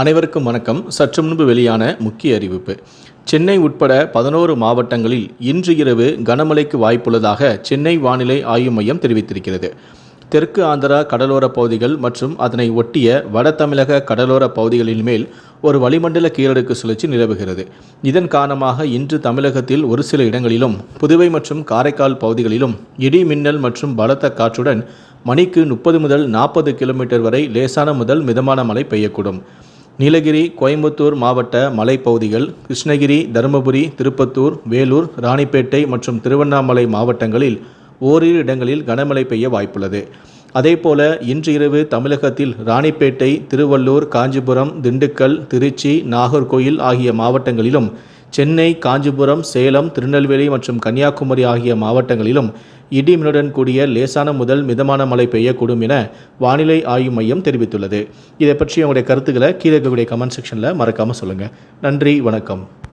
அனைவருக்கும் வணக்கம். சற்று முன்பு வெளியான முக்கிய அறிவிப்பு. சென்னை உட்பட பதினோரு மாவட்டங்களில் இன்று இரவு கனமழைக்கு வாய்ப்புள்ளதாக சென்னை வானிலை ஆய்வு மையம் தெரிவித்திருக்கிறது. தெற்கு ஆந்திரா கடலோர பகுதிகள் மற்றும் அதனை ஒட்டிய வட தமிழக கடலோர பகுதிகளின் மேல் ஒரு வளிமண்டல கீழடுக்கு சுழற்சி நிலவுகிறது. இதன் காரணமாக இன்று தமிழகத்தில் ஒரு சில இடங்களிலும் புதுவை மற்றும் காரைக்கால் பகுதிகளிலும் இடி மின்னல் மற்றும் பலத்த காற்றுடன் மணிக்கு முப்பது முதல் நாற்பது கிலோமீட்டர் வரை லேசான முதல் மிதமான மழை பெய்யக்கூடும். நீலகிரி கோயம்புத்தூர் மாவட்ட மலைப்பகுதிகள் கிருஷ்ணகிரி தருமபுரி திருப்பத்தூர் வேலூர் ராணிப்பேட்டை மற்றும் திருவண்ணாமலை மாவட்டங்களில் ஓரிரு இடங்களில் கனமழை பெய்ய வாய்ப்புள்ளது. அதேபோல இன்று இரவு தமிழகத்தில் ராணிப்பேட்டை திருவள்ளூர் காஞ்சிபுரம் திண்டுக்கல் திருச்சி நாகர்கோயில் ஆகிய மாவட்டங்களிலும் சென்னை காஞ்சிபுரம் சேலம் திருநெல்வேலி மற்றும் கன்னியாகுமரி ஆகிய மாவட்டங்களிலும் இடிமின்னுடன் கூடிய லேசான முதல் மிதமான மழை பெய்யக்கூடும் என வானிலை ஆய்வு மையம் தெரிவித்துள்ளது. இதை பற்றி உங்களுடைய கருத்துக்களை கீழே இருக்கக்கூடிய கமெண்ட் செக்ஷனில் மறக்காமல் சொல்லுங்கள் நன்றி வணக்கம்.